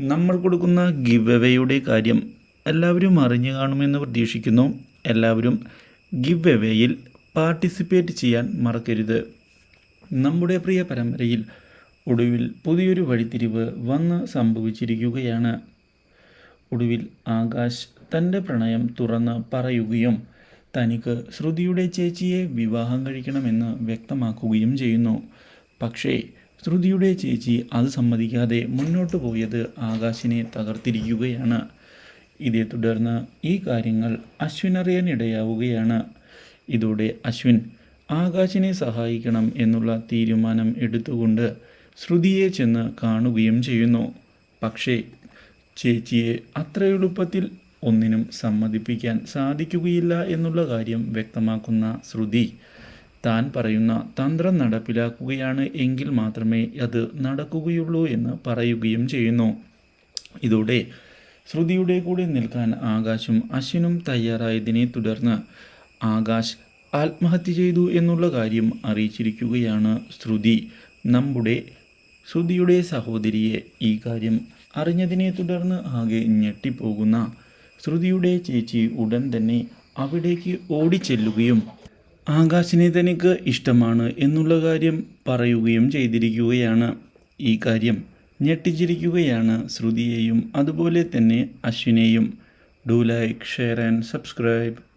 നമ്മൾ കൊടുക്കുന്ന ഗിവ് എവേയുടെ കാര്യം എല്ലാവരും അറിഞ്ഞു കാണുമെന്ന് പ്രതീക്ഷിക്കുന്നു. എല്ലാവരും ഗിവ് എവേയിൽ പാർട്ടിസിപ്പേറ്റ് ചെയ്യാൻ മറക്കരുത്. നമ്മുടെ പ്രിയ പരമ്പരയിൽ ഒടുവിൽ പുതിയൊരു വഴിത്തിരിവ് വന്ന് സംഭവിച്ചിരിക്കുകയാണ്. ഒടുവിൽ ആകാശ് തന്റെ പ്രണയം തുറന്ന് പറയുകയും തനിക്ക് ശ്രുതിയുടെ ചേച്ചിയെ വിവാഹം കഴിക്കണമെന്ന് വ്യക്തമാക്കുകയും ചെയ്യുന്നു. പക്ഷേ ശ്രുതിയുടെ ചേച്ചി അത് സമ്മതിക്കാതെ മുന്നോട്ട് പോയത് ആകാശിനെ തകർത്തിരിക്കുകയാണ്. ഇതേ തുടർന്ന് ഈ കാര്യങ്ങൾ അശ്വിനറിയാനിടയാവുകയാണ് ഇതോടെ അശ്വിൻ ആകാശിനെ സഹായിക്കണം എന്നുള്ള തീരുമാനം എടുത്തുകൊണ്ട് ശ്രുതിയെ ചെന്ന് കാണുകയും ചെയ്യുന്നു. പക്ഷേ ചേച്ചിയെ അത്ര എളുപ്പത്തിൽ ഒന്നിനും സമ്മതിപ്പിക്കാൻ സാധിക്കുകയില്ല എന്നുള്ള കാര്യം വ്യക്തമാക്കുന്ന ശ്രുതി താൻ പറയുന്ന തന്ത്രം നടപ്പിലാക്കുകയാണ് എങ്കിൽ മാത്രമേ അത് നടക്കുകയുള്ളൂ എന്ന് പറയുകയും ചെയ്യുന്നു. ഇതോടെ ശ്രുതിയുടെ കൂടെ നിൽക്കാൻ ആകാശും അശ്വിനും തയ്യാറായതിനെ തുടർന്ന് ആകാശ് ആത്മഹത്യ ചെയ്തു എന്നുള്ള കാര്യം അറിയിച്ചിരിക്കുകയാണ് ശ്രുതി. നമ്മുടെ ശ്രുതിയുടെ സഹോദരിയെ ഈ കാര്യം അറിഞ്ഞതിനെ തുടർന്ന് ആകെ ഞെട്ടിപ്പോകുന്ന ശ്രുതിയുടെ ചേച്ചി ഉടൻ തന്നെ അവിടേക്ക് ഓടിച്ചെല്ലുകയും ആകാശിനെ തനിക്ക് ഇഷ്ടമാണ് എന്നുള്ള കാര്യം പറയുകയും ചെയ്തിരിക്കുകയാണ് ഈ കാര്യം. ഞെട്ടിച്ചിരിക്കുകയാണ് ശ്രുതിയെയും അതുപോലെ തന്നെ അശ്വിനെയും. Do like share and subscribe